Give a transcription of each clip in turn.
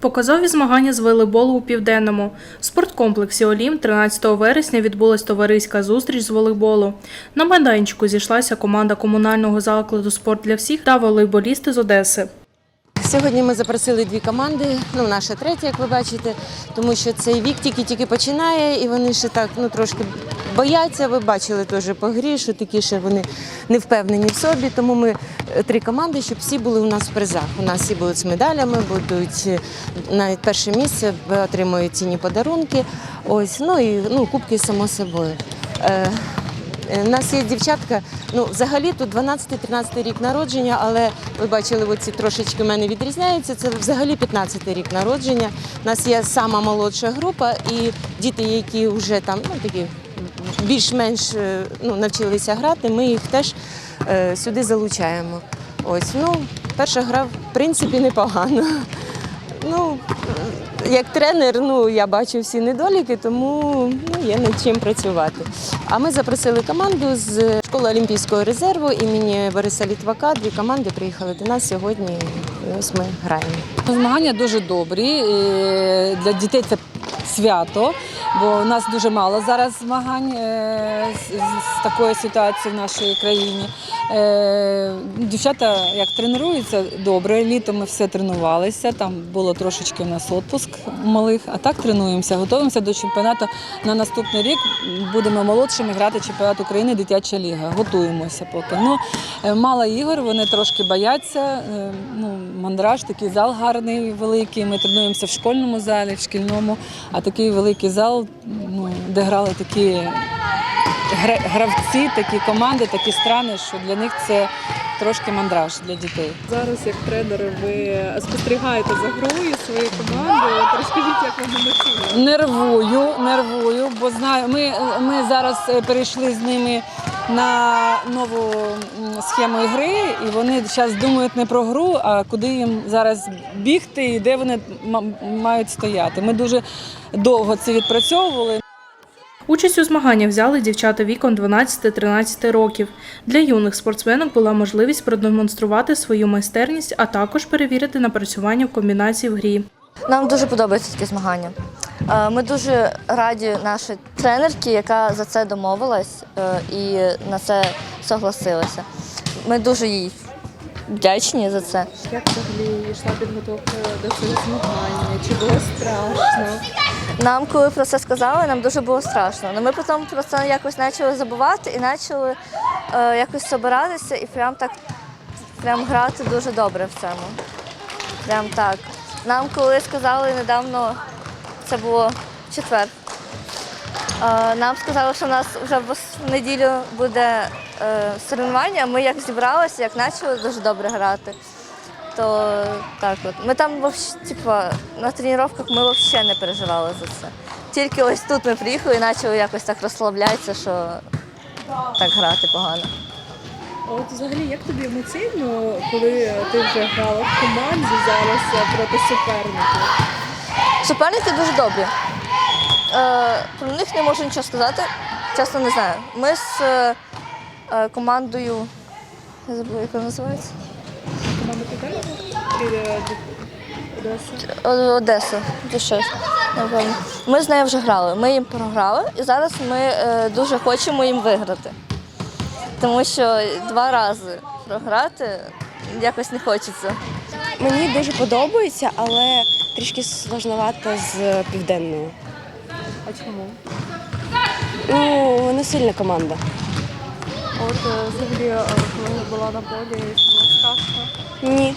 Показові змагання з волейболу у південному. В спорткомплексі Олім 13 вересня відбулась товариська зустріч з волейболу. На майданчику зійшлася команда комунального закладу Спорт для всіх та волейболісти з Одеси. Сьогодні ми запросили дві команди. Ну, наша третя, як ви бачите, тому що цей вік тільки-тільки починає, і вони ще так ну трошки бояться. Ви бачили теж по грі, що такі ще вони не впевнені в собі. Тому ми е, три команди, щоб всі були у нас в призах. У нас всі будуть з медалями, будуть е, навіть перше місце, отримують цінні подарунки. Ось, ну і ну, кубки само собою. Е, Е, У нас є дівчатка, ну взагалі тут 12-13 рік народження, але ви бачили, оці трошечки в мене відрізняються. Це взагалі 15 рік народження. У нас є сама молодша група, і діти, які вже там ну такі більш-менш е, ну, навчилися грати, ми їх теж е, сюди залучаємо. Ось, ну, перша гра, в принципі, непогано. Ну, як тренер, ну я бачу всі недоліки, тому ну, є над чим працювати. А ми запросили команду з школи Олімпійського резерву імені Бориса Літвака. Дві команди приїхали до нас сьогодні. І ось ми граємо. Змагання дуже добрі. Для дітей це свято, бо у нас дуже мало зараз змагань е, з, такої ситуації в нашій країні. Е, Дівчата як тренуються добре, літом ми все тренувалися. Там було трошечки у нас відпуск малих, а так тренуємося. Готуємося до чемпіонату. На наступний рік будемо молодшими грати чемпіонат України Дитяча ліга. Готуємося поки. Ну, е, мало ігор, вони трошки бояться. Ну, мандраж, такий зал гарний, великий. Ми тренуємося в школьному залі, в шкільному, а такий великий зал, ну, де грали такі гра- гравці, такі команди, такі страни, що для них це трошки мандраж для дітей. Зараз, як тренер, ви спостерігаєте за грою своєї команди. От Розкажіть, як вам емоційно? Нервую, нервую, бо знаю, ми, ми зараз е, перейшли з ними на нову схему гри, і вони зараз думають не про гру, а куди їм зараз бігти і де вони мають стояти. Ми дуже довго це відпрацьовували. Участь у змаганнях взяли дівчата віком 12-13 років. Для юних спортсменок була можливість продемонструвати свою майстерність, а також перевірити напрацювання в комбінації в грі. Нам дуже подобаються такі змагання. Е, Ми дуже раді нашій тренерці, яка за це домовилась е, і на це согласилася. Ми дуже їй вдячні за це. Як взагалі йшла підготовка до цих змагань? Чи було страшно? Нам, коли про це сказали, нам дуже було страшно. Але ми потім про це якось почали забувати і почали е, якось собиратися і прям так прям грати дуже добре в цьому. Прям так. Нам коли сказали недавно, це було в четвер. е, Нам сказали, що у нас вже в неділю буде е, соревнування. Ми як зібралися, як почали дуже добре грати. То так от. Ми там типа, на тренуваннях ми взагалі не переживали за це. Тільки ось тут ми приїхали і почали якось так розслаблятися, що так грати погано. От взагалі, як тобі емоційно, коли ти вже грала в команді зараз проти суперників? Суперники дуже добрі. Е, про них не можу нічого сказати, чесно не знаю. Ми з е, е, командою, я забула, як вона називається? Е, Одеса? Чи щось, напевно. Ми з нею вже грали. Ми їм програли, і зараз ми е, дуже хочемо їм виграти. Тому що два рази програти якось не хочеться. Мені дуже подобається, але трішки сложновато з південною. А чому? Ну, вони сильна команда. От е, взагалі, е, коли була на полі, чи було страшно? Ні.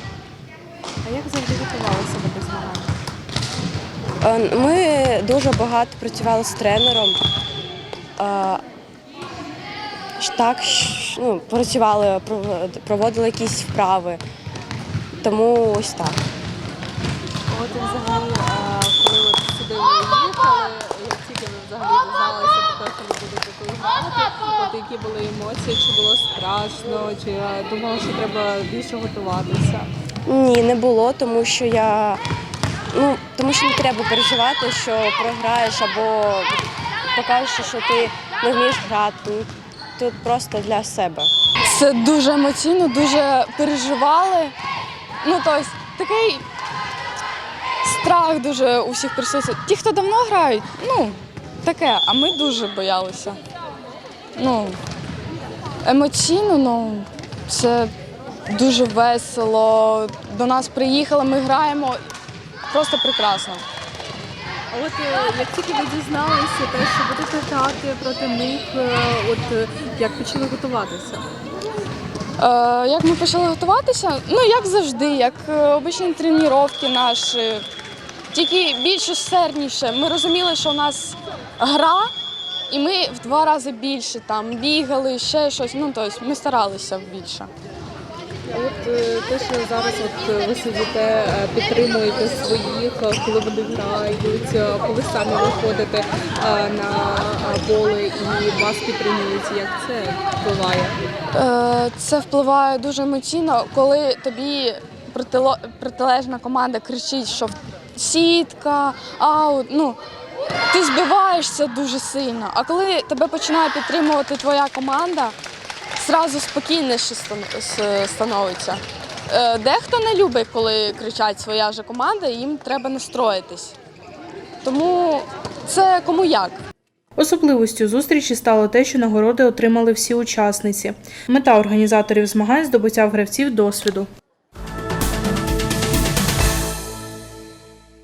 А як завжди готувалися до змагань? Е, Ми дуже багато працювали з тренером. Так, ну, працювали, проводили якісь вправи. Тому ось так. От і взагалі, коли от сюди ви їхали, як тільки ви взагалі дізналися про те, що ви будете тут грати, от які були емоції, чи було страшно, чи е, думали, що треба більше готуватися? Ні, не було, тому що я. Ну, тому що не треба переживати, що програєш або покажеш, що ти не вмієш грати. Тут просто для себе. Це дуже емоційно, дуже переживали. Ну, тобто, такий страх дуже у всіх присутствує. Ті, хто давно грають, ну, таке, а ми дуже боялися. Ну, емоційно, ну, це дуже весело. До нас приїхали, ми граємо. Просто прекрасно. А от е, як тільки ви дізналися те, що будете грати проти них, е, от е, як почали готуватися? Е, як ми почали готуватися? Ну, як завжди, як обичні тренування наші, тільки більш усердніше. Ми розуміли, що у нас гра, і ми в два рази більше там бігали, ще щось. Ну, тобто ми старалися більше. А От е, те, що зараз от е, ви сидите, е, підтримуєте своїх, коли вони грають, коли самі виходите на поле і вас підтримують, як це впливає? Це впливає дуже емоційно, коли тобі протилежна команда кричить, що сітка, аут. Ну, ти збиваєшся дуже сильно. А коли тебе починає підтримувати твоя команда, зразу спокійніше становиться. Е, Дехто не любить, коли кричать своя ж команда, їм треба настроїтись. Тому це кому як. Особливостю зустрічі стало те, що нагороди отримали всі учасниці. Мета організаторів змагань здобуття в гравців досвіду.